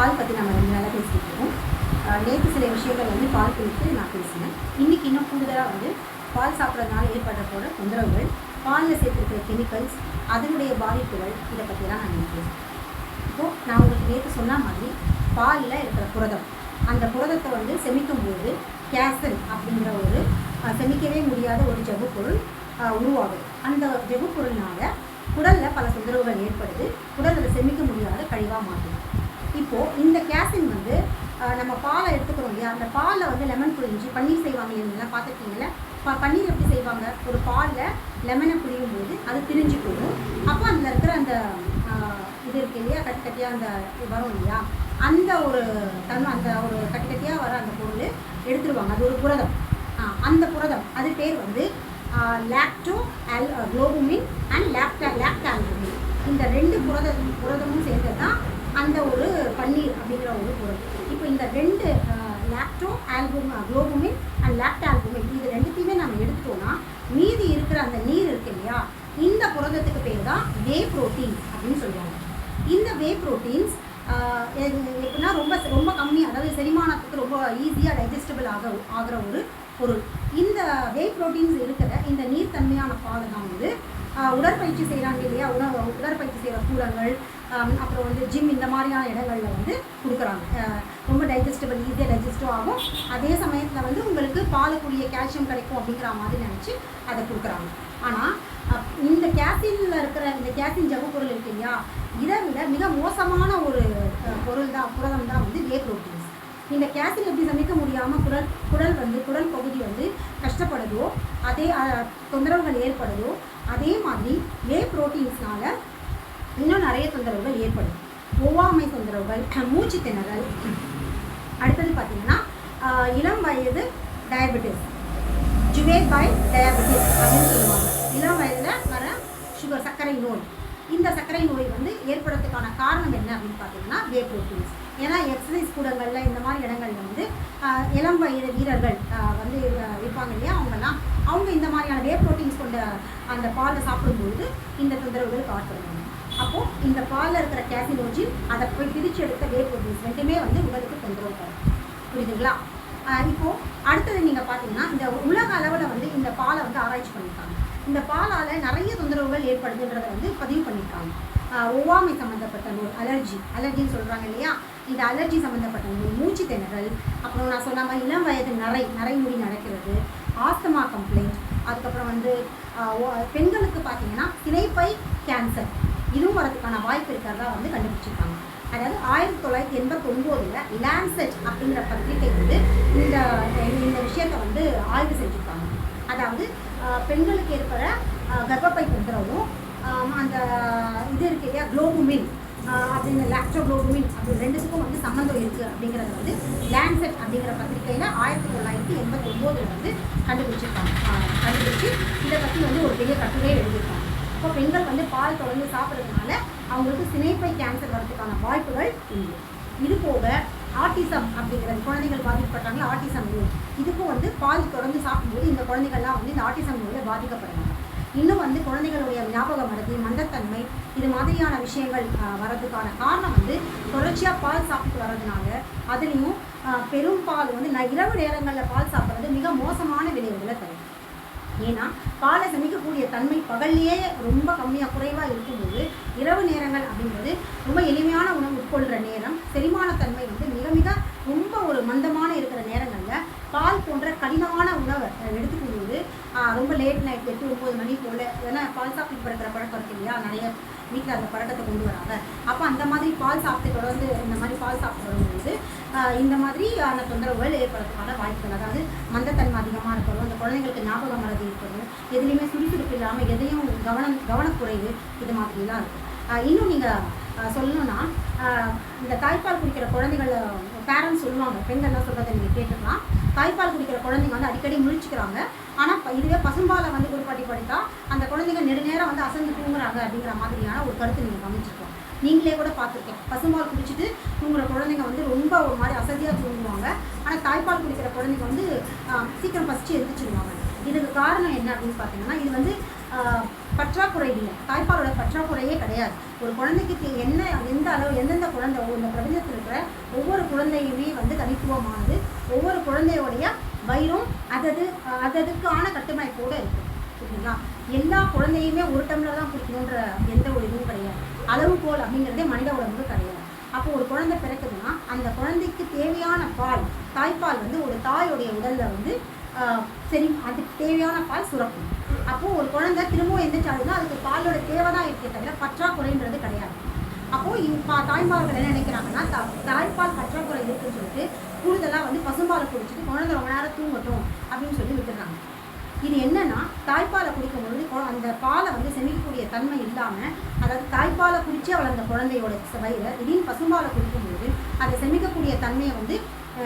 பால் பற்றி நம்ம ரெண்டு நாளாக பேசிட்டு இருக்கோம். நேற்று சில விஷயங்கள் வந்து பால் குறித்து நான் பேசினேன். இன்னைக்கு இன்னும் கூடுதலாக வந்து பால் சாப்பிட்றதுனால ஏற்படுற போகிற தொந்தரவுகள் பாலில் சேர்த்துருக்கிற கெமிக்கல்ஸ் அதனுடைய பாதிப்புகள் இதை பற்றிலாம் நான் நினைக்கிறேன் இப்போது நான் உங்களுக்கு நேற்று சொன்ன மாதிரி பாலில் இருக்கிற புரதம். அந்த புரதத்தை வந்து செமிக்கும் போது கேசல் அப்படிங்கிற ஒரு செமிக்கவே முடியாத ஒரு ஜவு பொருள் உருவாகுது. அந்த ஜவு பொருளினால் குடலில் பல தொந்தரவுகள் ஏற்படுது. குடல் அதை செமிக்க முடியாத கழிவாக மாற்றுது இப்போது இந்த கேசின் வந்து நம்ம பாலை எடுத்துக்கிறோம் இல்லையா? அந்த பாலில் வந்து லெமன் புழிஞ்சு பன்னீர் செய்வாங்க இல்லைங்களா பார்த்துருக்கீங்களா ப பன்னீர் எப்படி செய்வாங்க? ஒரு பாலில் லெமனை புழியும் போது அது திரிஞ்சு போகும். அப்போ அதில் இருக்கிற அந்த இது இருக்கு இல்லையா? கட்டி கட்டியாக அந்த இது வரும் இல்லையா? அந்த ஒரு தன் அந்த ஒரு கட்டி கட்டியாக வர அந்த பொருள் எடுத்துருவாங்க. அது ஒரு புரதம். அந்த புரதம். அது பேர் வந்து லாக்டோ அல் குளோபுமின் அண்ட் லாக்டா லாக்டால்புமின் இந்த ரெண்டு புரத புரதமும் சேர்ந்தது தான் அந்த ஒரு பன்னீர் அப்படிங்கிற ஒரு பொருள். இப்போ இந்த ரெண்டு லாக்டோ ஆல்பும் குளோபுமின் அண்ட் லாக்டால்புமின் இது ரெண்டுத்தையுமே நம்ம எடுத்துட்டோம்னா மீதி இருக்கிற அந்த நீர் இருக்கு இல்லையா இந்த புரதத்துக்கு பேர் தான் வே ப்ரோட்டீன்ஸ் அப்படின்னு சொல்லுவாங்க. இந்த வே ப்ரோட்டீன்ஸ் எப்படின்னா ரொம்ப ரொம்ப கம்மி அதாவது செரிமானத்துக்கு ரொம்ப ஈஸியாக டைஜஸ்டபிள் ஆக ஆகிற ஒரு பொருள். இந்த வே ப்ரோட்டீன்ஸ் இருக்கிற இந்த நீர்த்தன்மையான பாலை தான் வந்து உடற்பயிற்சி செய்கிறாங்க இல்லையா? உணவு உடற்பயிற்சி செய்கிற கூடங்கள் அப்புறம் வந்து ஜிம் இந்த மாதிரியான இடங்களில் வந்து கொடுக்குறாங்க. ரொம்ப டைஜஸ்டபிள் ஈஸியாக டைஜஸ்டும் ஆகும். அதே சமயத்தில் வந்து உங்களுக்கு பாலுக்குரிய கால்சியம் கிடைக்கும் அப்படிங்கிற மாதிரி நினச்சி அதை கொடுக்குறாங்க. ஆனால் இந்த கேசினில் இருக்கிற இந்த கேசின் ஜவு பொருள் இருக்கு இல்லையா? இதை விட மிக மோசமான ஒரு பொருள் தான் புரதம் தான் வந்து வே புரோட்டீன்ஸ் இந்த கேசின் எப்படி சமைக்க முடியாமல் குடல் குடல் வந்து குடல் பகுதி வந்து கஷ்டப்படுதோ அதே தொந்தரவுகள் ஏற்படுதோ அதே மாதிரி வே ப்ரோட்டீன்ஸ்னால் இன்னும் நிறைய தொந்தரவுகள் ஏற்படும். ஒவ்வாமை தொந்தரவுகள் மூச்சு திணறல். அடுத்தது பார்த்தீங்கன்னா இளம் வயது டயபெட்டிஸ் ஜுவேட் பை டயபெட்டிஸ் அப்படின்னு சொல்லுவாங்க. இளம் வயதில் வர சுகர் சர்க்கரை நோய். இந்த சர்க்கரை நோய் வந்து ஏற்படுறதுக்கான காரணம் என்ன அப்படின்னு பார்த்தீங்கன்னா வே ப்ரோட்டீன்ஸ் ஏன்னா எக்ஸசைஸ் கூடங்களில் இந்த மாதிரி இடங்கள்ல வந்து இளம் வயது வீரர்கள் வந்து இருப்பாங்க இல்லையா அவங்கெல்லாம் அவங்க இந்த மாதிரியான வே புரோட்டீன்ஸ் கொண்ட அந்த பாலை சாப்பிடும்போது இந்த தொந்தரவுகள் காட்டுறாங்க அப்போது இந்த பாலில் இருக்கிற கேசினோஜின் அதை போய் பிரித்து எடுத்த வே ப்ரோட்டீன்ஸ் ரெண்டுமே வந்து உடலுக்கு தொந்தரவு தரும். புரியுதுங்களா? இப்போது அடுத்தது நீங்கள் பார்த்தீங்கன்னா இந்த உலக அளவில் வந்து இந்த பாலை வந்து ஆராய்ச்சி பண்ணியிருக்காங்க. இந்த பாலால் நிறைய தொந்தரவுகள் ஏற்படுதுன்றதை வந்து பதிவு பண்ணியிருக்காங்க. ஒவ்வாமை சம்மந்தப்பட்ட நோய் அலர்ஜி அலர்ஜின்னு சொல்கிறாங்க இல்லையா? இந்த அலர்ஜி சம்மந்தப்பட்ட நோய் மூச்சு திணறல் அப்புறம் நான் சொன்ன மாதிரி இளம் வயது நரை நரைமுடி நடக்கிறது ஆஸ்தமா கம்ப்ளைண்ட் அதுக்கப்புறம் வந்து பெண்களுக்கு பார்த்தீங்கன்னா சினைப்பை கேன்சர் இதுவும் வரதுக்கான வாய்ப்பு இருக்கிறதா வந்து கண்டுபிடிச்சிருக்காங்க. அதாவது ஆயிரத்தி தொள்ளாயிரத்தி எண்பத்தொம்போதில் லான்செட் அப்படிங்கிற பத்திரிகை வந்து இந்த இந்த விஷயத்தை வந்து ஆய்வு செஞ்சுருக்காங்க. அதாவது பெண்களுக்கு ஏற்படுற கர்ப்பப்பை தொந்தரவும் அந்த இது இருக்கு இல்லையா குளோபுமின் அது இந்த குளோபுமின் அப்படி ரெண்டுத்துக்கும் வந்து சம்மந்தம் இருக்குது அப்படிங்கிறத வந்து லேண்ட்செட் அப்படிங்கிற பத்திரிகையில் ஆயிரத்தி தொள்ளாயிரத்தி எண்பத்தி ஒம்போதில் வந்து கண்டுபிடிச்சிருக்காங்க. கண்டுபிடிச்சு இதை பற்றி வந்து ஒரு பெரிய கட்டுரையை எழுதியிருக்காங்க. இப்போ பெண்கள் வந்து பால் தொடர்ந்து சாப்பிட்றதுனால அவங்களுக்கு சினைப்பை கேன்சர் வரதுக்கான வாய்ப்புகள் உண்டு. இது போக ஆட்டிசம் அப்படிங்கிறது குழந்தைகள் பாதிக்கப்பட்டாங்க ஆட்டிசம் நோய் இதுக்கும் வந்து பால் தொடர்ந்து சாப்பிடும்போது இந்த குழந்தைகள்லாம் வந்து இந்த ஆட்டிசம் நோயில் பாதிக்கப்படுறாங்க. இன்னும் வந்து குழந்தைகளுடைய ஞாபக மறதி மந்தத்தன்மை இது மாதிரியான விஷயங்கள் வரதுக்கான வர்றதுக்கான காரணம் வந்து தொடர்ச்சியாக பால் சாப்பிட்டு வர்றதுனால அதுலேயும் பெரும் பால் வந்து நான் இரவு நேரங்களில் பால் சாப்பிட்றது மிக மோசமான விளைவுகளை தரும். ஏன்னா பாலை சமைக்கக்கூடிய தன்மை பகல்லையே ரொம்ப கம்மியாக குறைவாக இருக்கும்போது இரவு நேரங்கள் அப்படின்றது ரொம்ப எளிமையான உணவு உட்கொள்கிற நேரம் செரிமானத்தன்மை வந்து மிக மிக ரொம்ப ஒரு மந்தமான இருக்கும் பால் போன்ற கடினமான உணவை எடுத்துக்கும்போது ரொம்ப லேட் நைட் எட்டு ஒம்பது மணி போல் ஏன்னா பால் சாப்பிட்டு படுக்கிற பழக்கம் இருக்கு இல்லையா? நிறைய வீட்டில் அந்த பழக்கத்தை கொண்டு வராங்க. அப்போ அந்த மாதிரி பால் சாப்பிட்டு தொடர்ந்து இந்த மாதிரி பால் சாப்பிட்டு வரும்போது இந்த இந்த மாதிரியான தொந்தரவுகள் ஏற்படுறதுக்கான வாய்ப்புகள் அதாவது மந்தத்தன்மை அதிகமாக இருக்கிறதும் அந்த குழந்தைங்களுக்கு ஞாபகம் மறதி இருக்கிறதும் எதுலேயுமே சுறுசுறுப்பு இல்லாமல் எதையும் கவனம் கவனக்குறைவு இது மாதிரிலாம் இருக்கும். இன்னும் நீங்கள் சொல்லணும்னா இந்த தாய்ப்பால் குடிக்கிற குழந்தைகள் பேரண்ட்ஸ் சொல்லுவாங்க பெண்கள்லாம் சொல்கிறத நீங்கள் கேட்டுக்கலாம். தாய்ப்பால் குடிக்கிற குழந்தைங்க வந்து அடிக்கடி முழிச்சுக்கிறாங்க. ஆனால் இதுவே பசும்பாலை வந்து குறிப்பாட்டி படுத்தா அந்த குழந்தைங்க நெடுநேரம் வந்து அசந்து தூங்குறாங்க அப்படிங்கிற மாதிரியான ஒரு கருத்து நீங்கள் கவனிச்சிருக்கோம். நீங்களே கூட பார்த்துருக்கேன் பசும்பால் குடிச்சிட்டு தூங்குற குழந்தைங்க வந்து ரொம்ப ஒரு மாதிரி அசதியாக தூங்குவாங்க. ஆனால் தாய்ப்பால் குடிக்கிற குழந்தைங்க வந்து சீக்கிரம் ஃபஸ்ட்டு எழுந்திரிச்சிருவாங்க இதுக்கு காரணம் என்ன அப்படின்னு பார்த்தீங்கன்னா இது வந்து பற்றாக்குறை இல்லை. தாய்ப்பாலோட பற்றாக்குறையே கிடையாது. ஒரு குழந்தைக்கு தே- என்ன எந்த அளவு எந்தெந்த குழந்தை இந்த பிரபஞ்சத்தில் இருக்கிற ஒவ்வொரு குழந்தையுமே வந்து தனித்துவமானது. ஒவ்வொரு குழந்தையோடைய வயிறும் அதது அததுக்கான கட்டுமைப்போடு இருக்கும் ஓகேங்களா எல்லா குழந்தையுமே ஒரு டம்ளர் தான் குடிக்கணுன்ற எந்த ஒரு இதுவும் கிடையாது. அளவுகோல் அப்படிங்கிறதே மனித உடம்புக்கு கிடையாது. அப்போ ஒரு குழந்தை பிறக்குதுன்னா அந்த குழந்தைக்கு தேவையான பால் தாய்ப்பால் வந்து ஒரு தாயோடைய உடல்ல வந்து சரி அதுக்கு தேவையான பால் சுரக்கும். அப்போது ஒரு குழந்தை திரும்பவும் எந்திரிச்சாலுன்னா அதுக்கு பாலோட தேவை தான் இருக்கே தவிர பற்றாக்குறைன்றது கிடையாது. அப்போது இப்போ தாய்மார்கள் என்ன நினைக்கிறாங்கன்னா தா- தாய்ப்பால் பற்றாக்குறை இருக்குன்னு சொல்லிட்டு கூடுதலாக வந்து பசும்பாலை குடிச்சிட்டு குழந்தை ரொம்ப நேரம் தூங்கட்டும் அப்படின்னு சொல்லி விட்டுறாங்க இது என்னென்னா தாய்ப்பாலை குடிக்கும் பொழுது அந்த பாலை வந்து செமிக்கக்கூடிய தன்மை இல்லாமல் அதாவது தாய்ப்பாலை குடிச்சே வளர்ந்த குழந்தையோட ச- வயிறை திடீர்னு பசும்பாலை குடிக்கும் பொழுது அதை செமிக்கக்கூடிய தன்மையை வந்து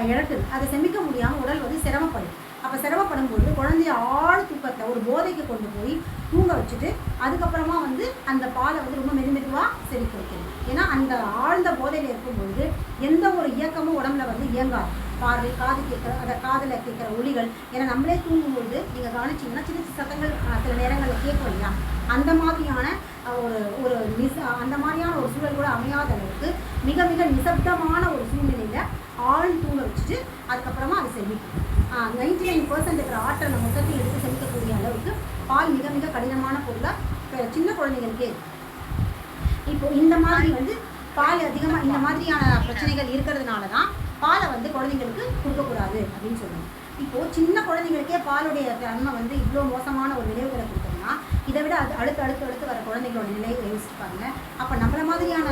இழக்குது. அதை செமிக்க முடியாமல் உடல் வந்து சிரமப்படும் அப்போ சிரமப்படும் போது குழந்தைய ஆழ் தூக்கத்தை ஒரு போதைக்கு கொண்டு போய் தூங்க வச்சுட்டு அதுக்கப்புறமா வந்து அந்த பாலை வந்து ரொம்ப மெது மெதுவாக செரிக்க வைக்கணும் ஏன்னா அந்த ஆழ்ந்த போதையில் இருக்கும்பொழுது எந்த ஒரு இயக்கமும் உடம்புல வந்து இயங்காது. பார்வை காது கேட்குற அந்த காதில் கேட்குற ஒளிகள் ஏன்னா நம்மளே தூங்கும்பொழுது நீங்கள் கவனிச்சிங்கன்னா சின்ன சின்ன சத்தங்கள் சில நேரங்களில் கேட்கும் இல்லையா? அந்த மாதிரியான ஒரு ஒரு மிஸ் அந்த மாதிரியான ஒரு சூழல் கூட அமையாத அளவுக்கு மிக மிக நிசப்தமான ஒரு சூழ்நிலையில் ஆள் தூங்க வச்சுட்டு அதுக்கப்புறமா அதை செமிக்கும் நைன்டி நைன் பர்சன்ட் இருக்கிற ஆற்றலை மொத்தத்தில் எடுத்து செமிக்கக்கூடிய அளவுக்கு பால் மிக மிக கடினமான பொருளாக சின்ன குழந்தைங்களுக்கே இப்போ இந்த மாதிரி வந்து பால் அதிகமாக இந்த மாதிரியான பிரச்சனைகள் இருக்கிறதுனால தான் பாலை வந்து குழந்தைங்களுக்கு கொடுக்கக்கூடாது அப்படின்னு சொல்லுவாங்க இப்போது சின்ன குழந்தைங்களுக்கே பாலுடைய தன்மை வந்து இவ்வளோ மோசமான ஒரு விளைவுகளை கொடுத்தோம்னா இதை விட அது அடுத்து அடுத்து அடுத்து வர குழந்தைங்களோட நிலையை யோசிப்பாங்க. அப்போ நம்மள மாதிரியான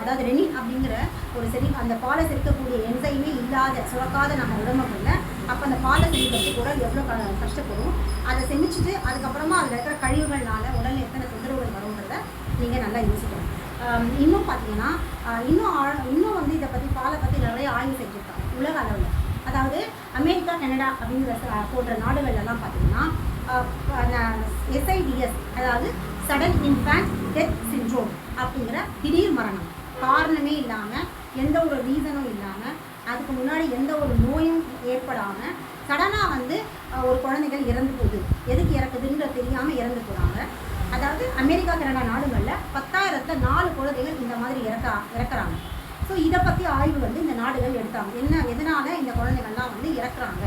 அதாவது ரெனின் அப்படிங்கிற ஒரு செடி அந்த பாலை செரிக்கக்கூடிய என்சைமே இல்லாத சுரக்காத நம்ம உடம்புக்குள்ள அப்போ அந்த பாலை செரிக்கிறது உடல் எவ்வளோ க- கஷ்டப்படும். அதை செமிச்சுட்டு அதுக்கப்புறமா அதில் இருக்கிற கழிவுகள்னால உடல் எத்தனை தொந்தரவுகள் வரும்ன்றத நீங்கள் நல்லா யோசிக்கணும். இன்னும் பார்த்தீங்கன்னா இன்னும் ஆழ- இன்னும் வந்து இதை பற்றி பாலை பற்றி நிறைய ஆய்வு செஞ்சுருக்காங்க உலக அளவில். அதாவது அமெரிக்கா கனடா அப்படிங்கிற போன்ற நாடுகள்லாம் பார்த்தீங்கன்னா எஸ்ஐடிஎஸ் அதாவது சடன் இன்ஃபேண்ட் டெத் சிண்ட்ரோம் அப்படிங்கிற திடீர் மரணம். காரணமே இல்லாமல் எந்த ஒரு ரீசனும் இல்லாமல் அதுக்கு முன்னாடி எந்த ஒரு நோயும் ஏற்படாமல் சடனாக வந்து ஒரு குழந்தைகள் இறந்து போகுது. எதுக்கு இறக்குதுன்ற தெரியாமல் இறந்து போகிறாங்க அதாவது அமெரிக்கா கனடா நாடுகளில் பத்தாயிரத்தை நாலு குழந்தைகள் இந்த மாதிரி இறக்க இறக்குறாங்க. ஸோ இதை பற்றி ஆய்வு வந்து இந்த நாடுகள் எடுத்தாங்க. என்ன எதனால் இந்த குழந்தைகள்லாம் வந்து இறக்குறாங்க?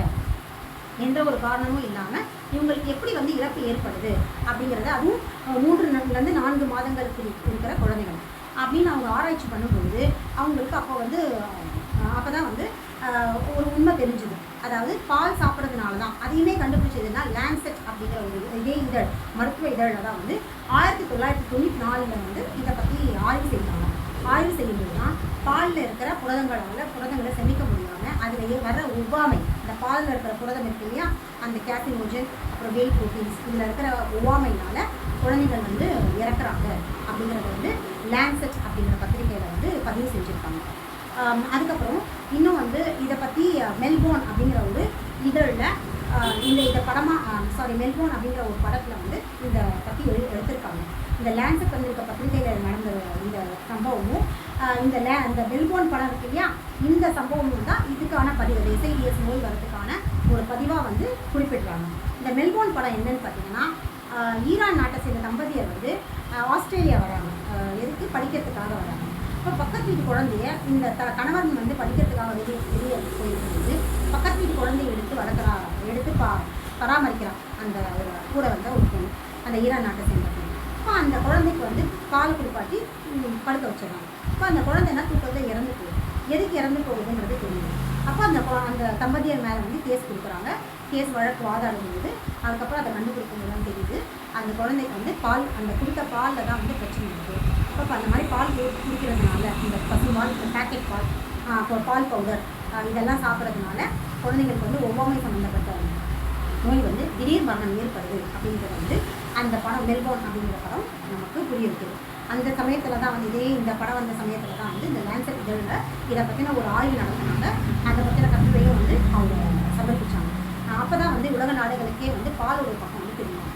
எந்த ஒரு காரணமும் இல்லாமல் இவங்களுக்கு எப்படி வந்து இறப்பு ஏற்படுது அப்படிங்கிறத அதுவும் மூன்று நான்குலேருந்து நான்கு மாதங்களுக்கு இருக்கிற குழந்தைகள். அப்படின்னு அவங்க ஆராய்ச்சி பண்ணும்பொழுது அவங்களுக்கு அப்போ வந்து அப்போ தான் வந்து ஒரு உண்மை தெரிஞ்சுது. அதாவது பால் சாப்பிட்றதுனால தான் அதையுமே கண்டுபிடிச்சதுன்னா லேண்ட்செட் அப்படிங்கிற ஒரு இதே இதழ் மருத்துவ இதழில் தான் வந்து ஆயிரத்தி தொள்ளாயிரத்தி தொண்ணூற்றி நாலில் வந்து இதை பற்றி ஆய்வு செய்தாங்க. ஆய்வு செய்யும்போது தான் பாலில் இருக்கிற புரதங்களால் புரதங்களை செமிக்க முடியாமல் அதில் வர ஒவ்வாமை பாலில் இருக்கிற புரதம் இருக்கு இல்லையா? அந்த கேசினோஜன் அப்புறம் வெயில் ப்ரோட்டீன்ஸ் இதில் இருக்கிற ஒவ்வாமைனால குழந்தைகள் வந்து இறக்குறாங்க அப்படிங்கிறத வந்து லேண்ட்செட் அப்படிங்கிற பத்திரிகையில் வந்து பதிவு செஞ்சுருக்காங்க. அதுக்கப்புறம் இன்னும் வந்து இதை பற்றி மெல்போர்ன் அப்படிங்கிற ஒரு இதழில் இந்த இதை படமாக சாரி மெல்போர்ன் அப்படிங்கிற ஒரு படத்தில் வந்து இந்த பற்றி எழு எடுத்திருக்காங்க. இந்த லேண்ட்செட் வந்திருக்க பத்திரிகையில் நடந்த இந்த சம்பவமும் இந்த லே அந்த மெல்போர்ன் படம் இருக்கு இல்லையா? இந்த சம்பவமும் தான் இதுக்கான பதிவு. எஸ்ஐஎஸ் நோய் வரதுக்கான ஒரு பதிவாக வந்து குறிப்பிடுறாங்க. இந்த மெல்போர்ன் படம் என்னன்னு பார்த்தீங்கன்னா ஈரான் நாட்டை சேர்ந்த தம்பதியர் வந்து ஆஸ்திரேலியா வராங்க. எதுக்கு? படிக்கிறதுக்காக வராங்க. இப்போ பக்கத்து வீட்டு குழந்தைய இந்த த கணவன் வந்து படிக்கிறதுக்காக வெளியே வெளியே போயிருக்கும்போது பக்கத்து வீட்டு குழந்தைய எடுத்து வளர்க்குறா எடுத்து பா பராமரிக்கிறான். அந்த ஒரு கூட வந்த ஒரு பொண்ணு. அந்த ஈரான் நாட்டை சேர்ந்த பொண்ணு. அப்போ அந்த குழந்தைக்கு வந்து பால் குளிப்பாட்டி படுக்க வச்சிடறாங்க. அப்போ அந்த குழந்தை என்ன தூக்கத்தில் இறந்து போகுது. எதுக்கு இறந்து போகுதுன்றது தெரியுது. அப்போ அந்த அந்த தம்பதியர் மேலே வந்து கேஸ் கொடுக்குறாங்க. கேஸ் வழக்கு வாதாடும் போது அதுக்கப்புறம் அதை கண்டுபிடிக்கும் போது தான் தெரியுது. அந்த குழந்தைக்கு வந்து பால் அந்த கொடுத்த பாலில் தான் வந்து பிரச்சனை இருக்குது அப்போ அந்த மாதிரி பால் குடிக்கிறதுனால இந்த பசுபால் இந்த பேக்கெட் பால் அப்புறம் பால் பவுடர் இதெல்லாம் சாப்பிட்றதுனால குழந்தைங்களுக்கு வந்து ஒவ்வாமை சம்மந்தப்பட்ட நோய் வந்து திடீர் மரணம் ஏற்படுது அப்படிங்கிறது வந்து அந்த படம் மெல்போர்ன் அப்படிங்கிற படம் நமக்கு புரிய வைக்குது அந்த சமயத்தில் தான் வந்து இதே இந்த படம் வந்த சமயத்தில் தான் வந்து இந்த லேன்செட் இதழில் இதை பற்றின ஒரு ஆய்வு நடத்தினாங்க. அதை பற்றின கட்டுரையும் வந்து அவங்க சமர்ப்பிச்சாங்க. அப்போ தான் வந்து உலக நாடுகளுக்கே வந்து பாலோட பக்கம் வந்து தெரியும்.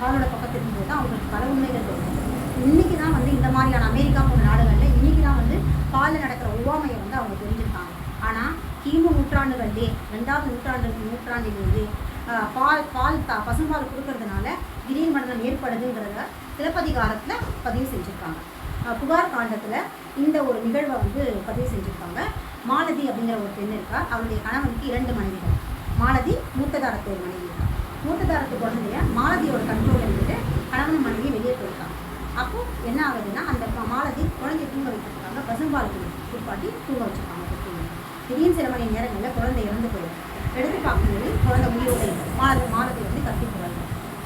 பாலோட பக்கம் தெரியும்போது தான் அவங்களுக்கு பல உண்மைகள் தெரியும். இன்னைக்கு தான் வந்து இந்த மாதிரியான அமெரிக்கா போன்ற நாடுகளில் இன்றைக்கி தான் வந்து பாலில் நடக்கிற ஒவ்வாமையை வந்து அவங்க தெரிஞ்சிருக்காங்க. ஆனால் கிமு நூற்றாண்டுகள்லேயே ரெண்டாவது நூற்றாண்டு நூற்றாண்டிலேயே பால் பால் த பசும்பால் கொடுக்கறதுனால திடீர் மரணம் ஏற்படுதுங்கிறத சிலப்பதிகாரத்தில் பதிவு செஞ்சுருக்காங்க. புகார் காண்டத்தில் இந்த ஒரு நிகழ்வை வந்து பதிவு செஞ்சுருக்காங்க. மாலதி அப்படிங்கிற ஒரு பெண் இருக்கா. அவருடைய கணவனுக்கு இரண்டு மனைவிகள். மாலதி மூத்ததாரத்து ஒரு மனைவி இருக்கா. மூத்ததாரத்து குழந்தைய மாலதியோட கண்ட்ரோல் இருந்துட்டு கணவன் மனைவி வெளியே போயிருக்காங்க. அப்போ என்ன ஆகுதுன்னா அந்த மாலதி குழந்தைய தூங்க வைக்கிறதுக்காக பசும்பால் குளிப்பாட்டி தூங்க வச்சிருக்காங்க திடீர்னு சில மணி நேரங்களில் குழந்தை இறந்து போயிடும். எடுத்து பார்க்கும்போது குழந்தை உயிரோடு மாலதி மாலதி வந்து கத்தி போகிறாங்க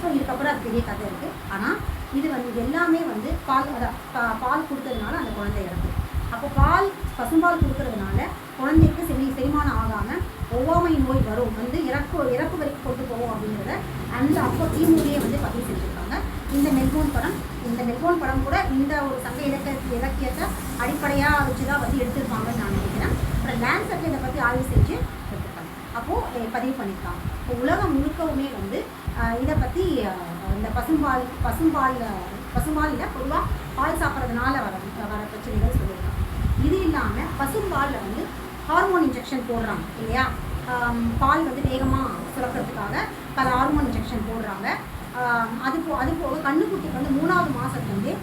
ஸோ இதுக்கப்புறம் அது பெரிய கதை இருக்குது ஆனால் இது வந்து எல்லாமே வந்து பால் அதான் பா- பால் கொடுத்ததுனால அந்த குழந்தை இறந்து. அப்போ பால் பசும்பால் கொடுக்கறதுனால குழந்தைக்கு செமி செரிமானம் ஆகாமல் ஒவ்வாமை நோய் வரும். வந்து இறப்பு இறப்பு வரைக்கும் கொண்டு போகும் அப்படிங்கிறத அந்த அப்போ டீமுடைய வந்து பதிவு செஞ்சுருக்காங்க. இந்த மெல்போன் படம் இந்த மெல்போன் படம் கூட இந்த ஒரு சங்க இலக்கிய இலக்கியத்தை அடிப்படையாக வச்சு தான் வந்து எடுத்திருப்பாங்கன்னு நான் நினைக்கிறேன். அப்புறம் லேண்ட்செட்டில் இதை பற்றி ஆய்வு செஞ்சு எடுத்துருக்காங்க. அப்போது பதிவு பண்ணியிருக்காங்க. இப்போ உலகம் முழுக்கவுமே வந்து இதை பற்றி இந்த பசும்பால் பசும்பால் பசும்பாலில் பொதுவாக பால் சாப்பிட்றதுனால வர வர பிரச்சனைகள் சொல்லியிருக்காங்க. இது இல்லாமல் பசும்பாலில் வந்து ஹார்மோன் இன்ஜெக்ஷன் போடுறாங்க இல்லையா? பால் வந்து வேகமாக சுரக்கிறதுக்காக பல ஹார்மோன் இன்ஜெக்ஷன் போடுறாங்க. அது போ அது போக கண்ணுக்குட்டிக்கு வந்து மூணாவது மாதத்துலேருந்து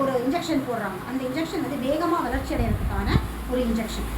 ஒரு இன்ஜெக்ஷன் போடுறாங்க. அந்த இன்ஜெக்ஷன் வந்து வேகமாக வளர்ச்சி அடைகிறதுக்கான ஒரு இன்ஜெக்ஷன்